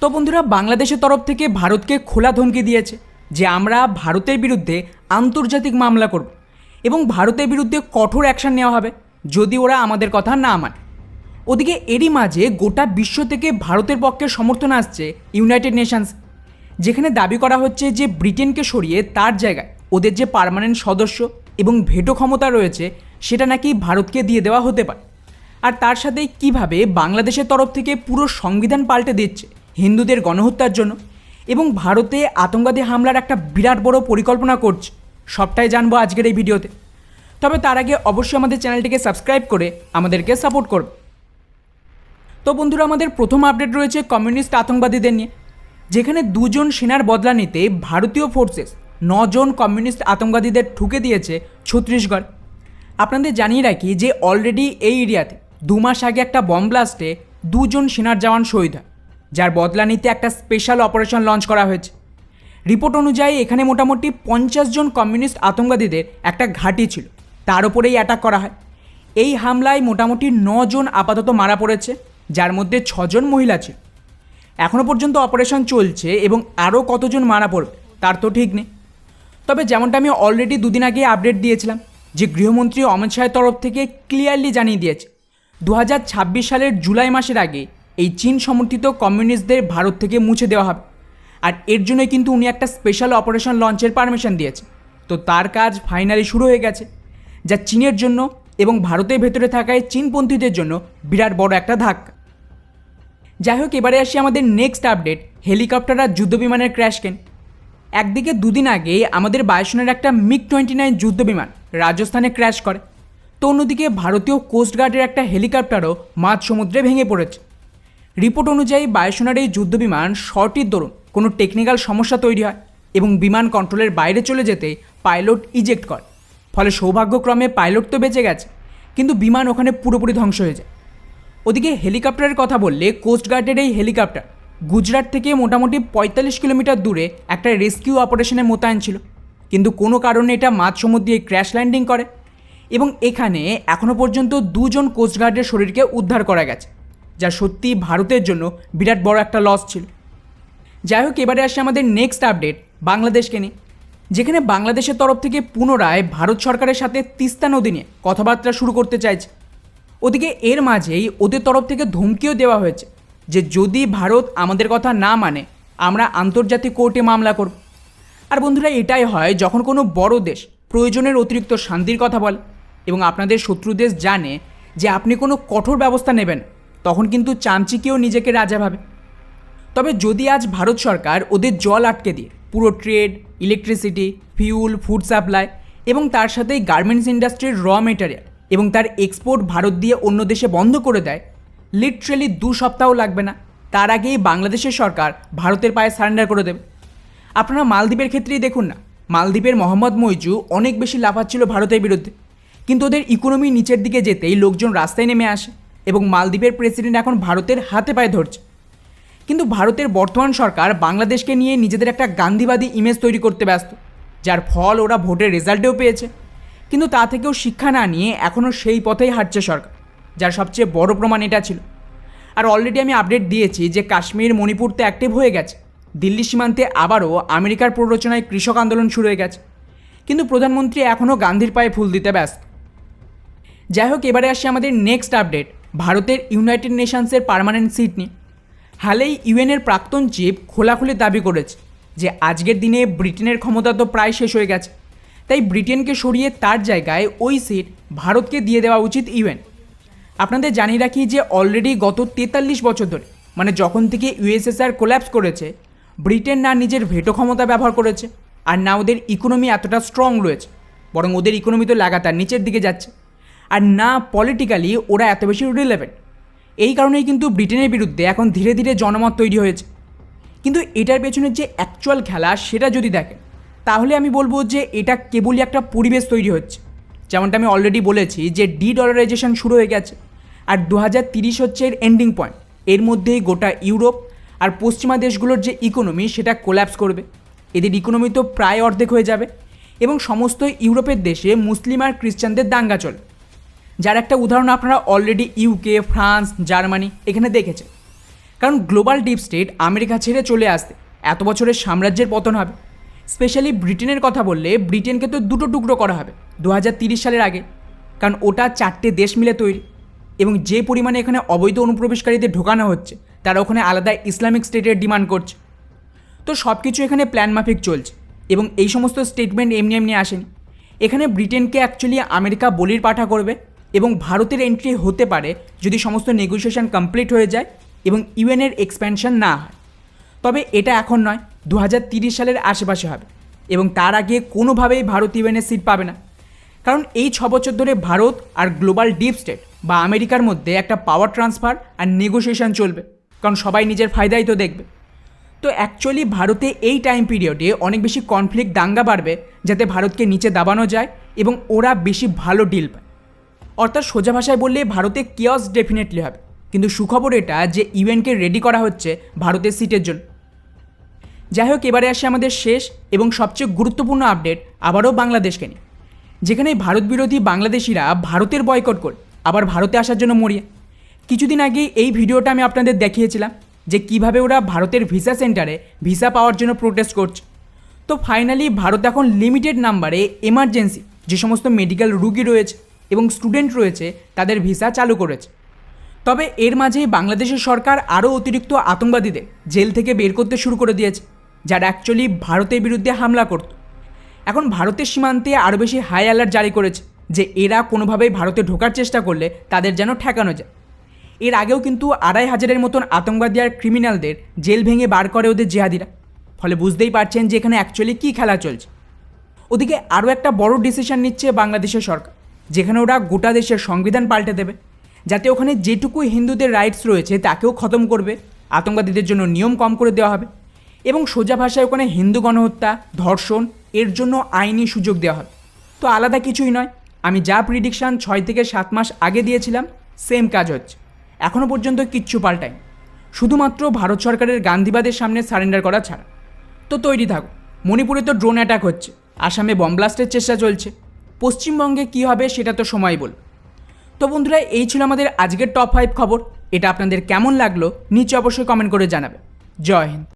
তো বন্ধুরা, বাংলাদেশের তরফ থেকে ভারতকে খোলা ধমকি দিয়েছে যে আমরা ভারতের বিরুদ্ধে আন্তর্জাতিক মামলা করব এবং ভারতের বিরুদ্ধে কঠোর অ্যাকশন নেওয়া হবে যদি ওরা আমাদের কথা না মানে। ওদিকে এরই মাঝে গোটা বিশ্ব থেকে ভারতের পক্ষে সমর্থন আসছে ইউনাইটেড নেশনস, যেখানে দাবি করা হচ্ছে যে ব্রিটেনকে সরিয়ে তার জায়গায় ওদের যে পার্মানেন্ট সদস্য এবং ভেটো ক্ষমতা রয়েছে, সেটা নাকি ভারতকে দিয়ে দেওয়া হতে পারে। আর তার সাথে কীভাবে বাংলাদেশের তরফ থেকে পুরো সংবিধান পাল্টে দিচ্ছে হিন্দুদের গণহত্যার জন্য। এবং ভারতে আতঙ্কবাদী হামলার একটা বিরাট বড় পরিকল্পনা করছে। সবটাই জানব আজকের এই ভিডিওতে। তবে তার আগে অবশ্যই আমাদের চ্যানেলটিকে সাবস্ক্রাইব করে আমাদেরকে সাপোর্ট করবে তো বন্ধুরা, আমাদের প্রথম আপডেট রয়েছে কমিউনিস্ট আতঙ্কবাদীদের নিয়ে। যেখানে দুজন সেনার বদলা নিতে ভারতীয় ফোর্সেস নজন কমিউনিস্ট আতঙ্কবাদীদের ঠুকে দিয়েছে ছত্তিশগড় আপনাদের জানিয়ে রাখি যে অলরেডি এই এরিয়াতে দু মাস আগে একটা বম ব্লাস্টে দুজন সেনার জওয়ান শহীদ হয়। যার বদলা নিতে একটা স্পেশাল অপারেশন লঞ্চ করা হয়েছে। রিপোর্ট অনুযায়ী এখানে মোটামুটি পঞ্চাশ জন কমিউনিস্ট আতঙ্কবাদীদের একটা ঘাঁটি ছিল। তার উপরেই অ্যাটাক করা হয়। এই হামলায় মোটামুটি নজন আপাতত মারা পড়েছে, যার মধ্যে ছজন মহিলা ছিল। এখনও পর্যন্ত অপারেশন চলছে এবং আরও কতজন মারা পড়বে, তার তো ঠিক নেই। তবে যেমনটা আমি অলরেডি দুদিন আগে আপডেট দিয়েছিলাম, যে গৃহমন্ত্রী অমিত শাহের তরফ থেকে ক্লিয়ারলি জানিয়ে দিয়েছে দু হাজার ছাব্বিশ সালের জুলাই মাসের আগে এই চীন সমর্থিত কমিউনিস্টদের ভারত থেকে মুছে দেওয়া হবে। আর এর জন্যই কিন্তু উনি একটা স্পেশাল অপারেশন লঞ্চের পারমিশন দিয়েছে তো তার কাজ ফাইনালি শুরু হয়ে গেছে, যা চীনের জন্য এবং ভারতের ভেতরে থাকায় চীনপন্থীদের জন্য বিরাট বড় একটা ধাক্কা। যাই হোক, এবারে আসি আমাদের নেক্সট আপডেট হেলিকপ্টার আর যুদ্ধবিমানের ক্র্যাশ কেন? একদিকে দুদিন আগে আমাদের বায়ুসেনার একটা মিগ টোয়েন্টি নাইন যুদ্ধবিমান রাজস্থানে ক্র্যাশ করে, তো অন্যদিকে ভারতীয় কোস্টগার্ডের একটা হেলিকপ্টারও মাঝ সমুদ্রে ভেঙে পড়েছে। রিপোর্ট অনুযায়ী বায়ুসেনার এই যুদ্ধবিমান শর্টির দরুন কোনো টেকনিক্যাল সমস্যা তৈরি হয় এবং বিমান কন্ট্রোলের বাইরে চলে যেতে পাইলট ইজেক্ট করে। ফলে সৌভাগ্যক্রমে পাইলট তো বেঁচে গেছে, কিন্তু বিমান ওখানে পুরোপুরি ধ্বংস হয়ে যায়। ওদিকে হেলিকপ্টারের কথা বললে কোস্টগার্ডের এই হেলিকপ্টার গুজরাট থেকে মোটামুটি পঁয়তাল্লিশ কিলোমিটার দূরে একটা রেস্কিউ অপারেশনে মোতায়েন ছিল। কিন্তু কোনো কারণে এটা মাঝ সমুদ্র দিয়ে ক্র্যাশ ল্যান্ডিং করে এবং এখানে এখনও পর্যন্ত দুজন কোস্টগার্ডের শরীরকে উদ্ধার করা গেছে। যা সত্যি ভারতের জন্য বিরাট বড় একটা লস ছিল। যাই হোক, এবারে আসে আমাদের নেক্সট আপডেট বাংলাদেশকে নিয়ে। যেখানে বাংলাদেশের তরফ থেকে পুনরায় ভারত সরকারের সাথে তিস্তা নদী নিয়ে কথাবার্তা শুরু করতে চাইছে। ওদিকে এর মাঝেই ওদের তরফ থেকে ধমকিও দেওয়া হয়েছে যে যদি ভারত আমাদের কথা না মানে আমরা আন্তর্জাতিক কোর্টে মামলা করব। আর বন্ধুরা, এটাই হয় যখন কোনো বড় দেশ প্রয়োজনের অতিরিক্ত শান্তির কথা বলে এবং আপনাদের শত্রু দেশ জানে যে আপনি কোনো কঠোর ব্যবস্থা নেবেন তখন কিন্তু চামচিকেও নিজেকে রাজা ভাবে। তবে যদি আজ ভারত সরকার ওদের জল আটকে দিয়ে পুরো trade, electricity, fuel, food supply এবং তার সাথেই গার্মেন্টস ইন্ডাস্ট্রির র মেটেরিয়াল এবং তার এক্সপোর্ট ভারত দিয়ে অন্য দেশে বন্ধ করে দেয়, লিটারেলি দু সপ্তাহ লাগবে না। তার আগেই বাংলাদেশের সরকার ভারতের পায়ে সারেন্ডার করে দেবে। আপনারা মালদ্বীপের ক্ষেত্রেই দেখুন না, মালদ্বীপের মোহাম্মদ মইজু অনেক বেশি লাফাচ্ছিল ভারতের বিরুদ্ধে। কিন্তু ওদের ইকোনমি নিচের দিকে যেতেই লোকজন রাস্তায় নেমে আসে। এবং মালদ্বীপের প্রেসিডেন্ট এখন ভারতের হাতে পায়ে ধরছে। কিন্তু ভারতের বর্তমান সরকার বাংলাদেশকে নিয়ে নিজেদের একটা গান্ধীবাদী ইমেজ তৈরি করতে ব্যস্ত, যার ফল ওরা ভোটের রেজাল্টেও পেয়েছে। কিন্তু তা থেকেও শিক্ষা না নিয়ে এখনও সেই পথেই হাঁটছে সরকার, যার সবচেয়ে বড় প্রমাণ এটা ছিল। আর অলরেডি আমি আপডেট দিয়েছি যে কাশ্মীর মণিপুর তো অ্যাক্টিভ হয়ে গেছে। দিল্লি সীমান্তে আবারও আমেরিকার প্ররোচনায় কৃষক আন্দোলন শুরু হয়ে গেছে। কিন্তু প্রধানমন্ত্রী এখনও গান্ধীর পায়ে ফুল দিতে ব্যস্ত। যাই হোক, এবারে আসি আমাদের নেক্সট আপডেট ভারতের ইউনাইটেড নেশনসের পার্মানেন্ট সিট নিয়ে। হালেই ইউএনের প্রাক্তন চিফ খোলাখুলি দাবি করেছে যে আজকের দিনে ব্রিটেনের ক্ষমতা তো প্রায় শেষ হয়ে গেছে। তাই ব্রিটেনকে সরিয়ে তার জায়গায় ওই সিট ভারতকে দিয়ে দেওয়া উচিত ইউএন। আপনাদের জানিয়ে রাখি যে অলরেডি গত তেতাল্লিশ বছর ধরে মানে যখন থেকে ইউএসএসআর কোল্যাপস করেছে, ব্রিটেন না নিজের ভেটো ক্ষমতা ব্যবহার করেছে, আর না ওদের ইকোনমি এতটা স্ট্রং রয়েছে, বরং ওদের ইকোনমি তো লাগাতার নিচের দিকে যাচ্ছে। আর না পলিটিক্যালি ওরা এত বেশি রিলেভেন্ট এই কারণেই কিন্তু ব্রিটেনের বিরুদ্ধে এখন ধীরে ধীরে জনমত তৈরি হয়েছে। কিন্তু এটার পেছনের যে অ্যাকচুয়াল খেলা সেটা যদি দেখেন, তাহলে আমি বলব যে এটা কেবলই একটা পরিবেশ তৈরি হচ্ছে। যেমনটা আমি অলরেডি বলেছি যে ডি ডলারাইজেশন শুরু হয়ে গেছে। আর দু হাজার তিরিশ হচ্ছে এর এন্ডিং পয়েন্ট এর মধ্যেই গোটা ইউরোপ আর পশ্চিমা দেশগুলোর যে ইকোনমি সেটা কোল্যাপস করবে। এদের ইকোনমি তো প্রায় অর্ধেক হয়ে যাবে। এবং সমস্ত ইউরোপের দেশে মুসলিম আর খ্রিস্টানদের দাঙ্গা চলে। যার একটা উদাহরণ আপনারা অলরেডি ইউকে ফ্রান্স জার্মানি এখানে দেখেছেন। কারণ গ্লোবাল ডিপ স্টেট আমেরিকা ছেড়ে চলে আসতে এত বছরের সাম্রাজ্যের পতন হবে। স্পেশালি ব্রিটেনের কথা বললে ব্রিটেনকে তো দুটো টুকরো করা হবে দু সালের আগে। কারণ ওটা চারটে দেশ মিলে তৈরি এবং যে পরিমাণে এখানে অবৈধ অনুপ্রবেশকারীদের ঢোকানো হচ্ছে, তারা ওখানে আলাদা ইসলামিক স্টেটের ডিমান্ড করছে। তো সব কিছু এখানে প্ল্যান মাফিক চলছে এবং এই সমস্ত স্টেটমেন্ট এমনি এমনি আসেনি। এখানে ব্রিটেনকে অ্যাকচুয়ালি আমেরিকা বলির পাঠা করবে। এবং ভারতের এন্ট্রি হতে পারে যদি সমস্ত নেগোসিয়েশন কমপ্লিট হয়ে যায় এবং ইউএনের এক্সপ্যানশন না হয়। তবে এটা এখন নয় দু সালের আশেপাশে হবে এবং তার আগে কোনোভাবেই ভারত ইউএনের সিট পাবে না। কারণ এই ছ বছর ধরে ভারত আর গ্লোবাল ডিপ স্টেট বা আমেরিকার মধ্যে একটা পাওয়ার ট্রান্সফার আর নেগোসিয়েশন চলবে, কারণ সবাই নিজের ফায়দাই তো দেখবে। তো অ্যাকচুয়ালি ভারতে এই টাইম পিরিয়ডে অনেক বেশি কনফ্লিক্ট দাঙ্গা বাড়বে, যাতে ভারতকে নিচে দাবানো যায় এবং ওরা বেশি ভালো ডিল পায়। অর্থাৎ সোজা ভাষায় বললে ভারতে কিয়স ডেফিনেটলি হবে। কিন্তু সুখবর এটা যে ইউএনকে রেডি করা হচ্ছে ভারতের সিটের জন্য। যাই হোক, এবারে আসে আমাদের শেষ এবং সবচেয়ে গুরুত্বপূর্ণ আপডেট আবারও বাংলাদেশকে নিয়ে। যেখানে ভারত বিরোধী বাংলাদেশিরা ভারতের বয়কট করে, আবার ভারতে আসার জন্য মরিয়া। কিছুদিন আগে এই ভিডিওটা আমি আপনাদের দেখিয়েছিলাম যে কীভাবে ওরা ভারতের ভিসা সেন্টারে ভিসা পাওয়ার জন্য প্রোটেস্ট করছে। তো ফাইনালি ভারত এখন লিমিটেড নাম্বারে এমার্জেন্সি যে সমস্ত মেডিকেল রুগী রয়েছে এবং স্টুডেন্ট রয়েছে, তাদের ভিসা চালু করেছে। তবে এর মাঝেই বাংলাদেশের সরকার আরও অতিরিক্ত আতঙ্কবাদীদের জেল থেকে বের করতে শুরু করে দিয়েছে, যারা অ্যাকচুয়ালি ভারতের বিরুদ্ধে হামলা করত। এখন ভারতের সীমান্তে আরও বেশি হাই অ্যালার্ট জারি করেছে যে এরা কোনোভাবেই ভারতে ঢোকার চেষ্টা করলে তাদের যেন ঠেকানো যায়। এর আগেও কিন্তু আড়াই হাজারের মতন আতঙ্কবাদী আর ক্রিমিনালদের জেল ভেঙে বার করে ওদের জেহাদিরা। ফলে বুঝতেই পারছেন যে এখানে অ্যাকচুয়ালি কী খেলা চলছে। ওদিকে আরও একটা বড় ডিসিশন নিচ্ছে বাংলাদেশের সরকার। যেখানে ওরা গোটা দেশের সংবিধান পাল্টে দেবে, যাতে ওখানে যেটুকু হিন্দুদের রাইটস রয়েছে তাকেও খতম করবে, আতঙ্কবাদীদের জন্য নিয়ম কম করে দেওয়া হবে এবং সোজা ভাষায় ওখানে হিন্দু গণহত্যা, ধর্ষণ, এর জন্য আইনি সুযোগ দেওয়া হবে। তো আলাদা কিছুই নয়, আমি যা প্রিডিকশান ছয় থেকে সাত মাস আগে দিয়েছিলাম সেম কাজ হচ্ছে। এখনও পর্যন্ত কিচ্ছু পাল্টায়নি। শুধুমাত্র ভারত সরকারের গান্ধীবাদের সামনে সারেন্ডার করা ছাড়া। তো তৈরি থাকো, মণিপুরে তো ড্রোন অ্যাটাক হচ্ছে, আসামে বম ব্লাস্টের চেষ্টা চলছে। পশ্চিমবঙ্গে কি হবে সেটা তো সময় বল। তো বন্ধুরা, এই ছিল আমাদের আজকের টপ ফাইভ খবর। এটা আপনাদের কেমন লাগল, নিচে অবশ্যই কমেন্ট করে জানাবে। জয় হিন্দ।